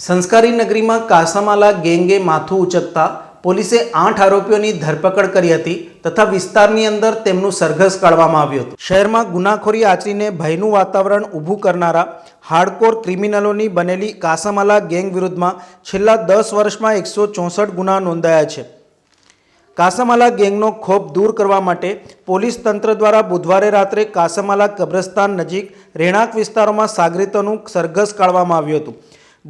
સંસ્કારી નગરીમાં કાસામાલા ગેંગે માથું ઉચકતા પોલીસે આઠ આરોપીઓની ધરપકડ કરી હતી તથા વિસ્તારની અંદર તેમનું સરઘસ કાઢવામાં આવ્યું હતું. શહેરમાં ગુનાખોરી આચરીને ભયનું વાતાવરણ ઊભું કરનારા હાર્ડકોર ક્રિમિનલોની બનેલી કાસામાલા ગેંગ વિરુદ્ધમાં છેલ્લા દસ વર્ષમાં એકસો ચોસઠ ગુના નોંધાયા છે. કાસામાલા ગેંગનો ખોફ દૂર કરવા માટે પોલીસ તંત્ર દ્વારા બુધવારે રાત્રે કાસામાલા કબ્રસ્તાન નજીક રહેણાંક વિસ્તારોમાં સાગરીતોનું સરઘસ કાઢવામાં આવ્યું હતું.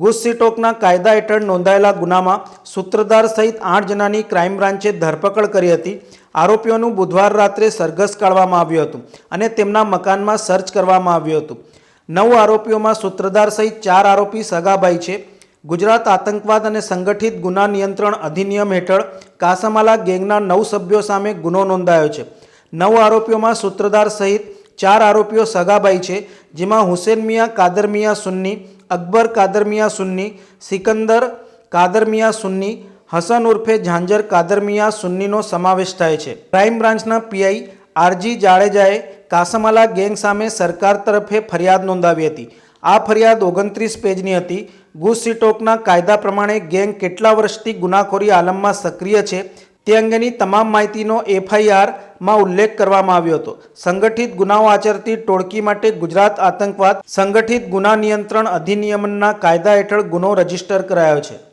ગુસ્સીટોકના કાયદા હેઠળ નોંધાયેલા ગુનામાં સૂત્રધાર સહિત આઠ જણાની ક્રાઇમ બ્રાન્ચે ધરપકડ કરી હતી. આરોપીઓનું બુધવાર રાત્રે સરઘસ કાઢવામાં આવ્યું હતું અને તેમના મકાનમાં સર્ચ કરવામાં આવ્યું હતું. નવ આરોપીઓમાં સૂત્રધાર સહિત ચાર આરોપી સગાભાઈ છે. ગુજરાત આતંકવાદ અને સંગઠિત ગુના નિયંત્રણ અધિનિયમ હેઠળ કાસામાલા ગેંગના નવ સભ્યો સામે ગુનો નોંધાયો છે. નવ આરોપીઓમાં સૂત્રધાર સહિત ચાર આરોપીઓ સગાભાઈ છે, જેમાં હુસેન મિયા, કાદર મિયા, સુન્ની અકબર કાદરમિયા સુન્ની, સિકંદર કાદરમિયા સુન્ની, હસન ઉર્ફે ઝાંઝર કાદરમિયા સુન્નીનો સમાવેશ થાય છે. ક્રાઇમ બ્રાન્ચના પીઆઈ આરજી જાડેજાએ કાસમાલા ગેંગ સામે સરકાર તરફે ફરિયાદ નોંધાવી હતી. આ ફરિયાદ ઓગણત્રીસ પેજની હતી. ગુસ્સીટોકના કાયદા પ્રમાણે ગેંગ કેટલા વર્ષથી ગુનાખોરી આલમમાં સક્રિય છે તે અંગેની તમામ માહિતીનો એફઆઈઆરમાં ઉલ્લેખ કરવામાં આવ્યો હતો. સંગઠિત ગુનાઓ આચરતી ટોળકી માટે ગુજરાત આતંકવાદ સંગઠિત ગુના નિયંત્રણ અધિનિયમના કાયદા હેઠળ ગુનો રજિસ્ટર કરાયો છે.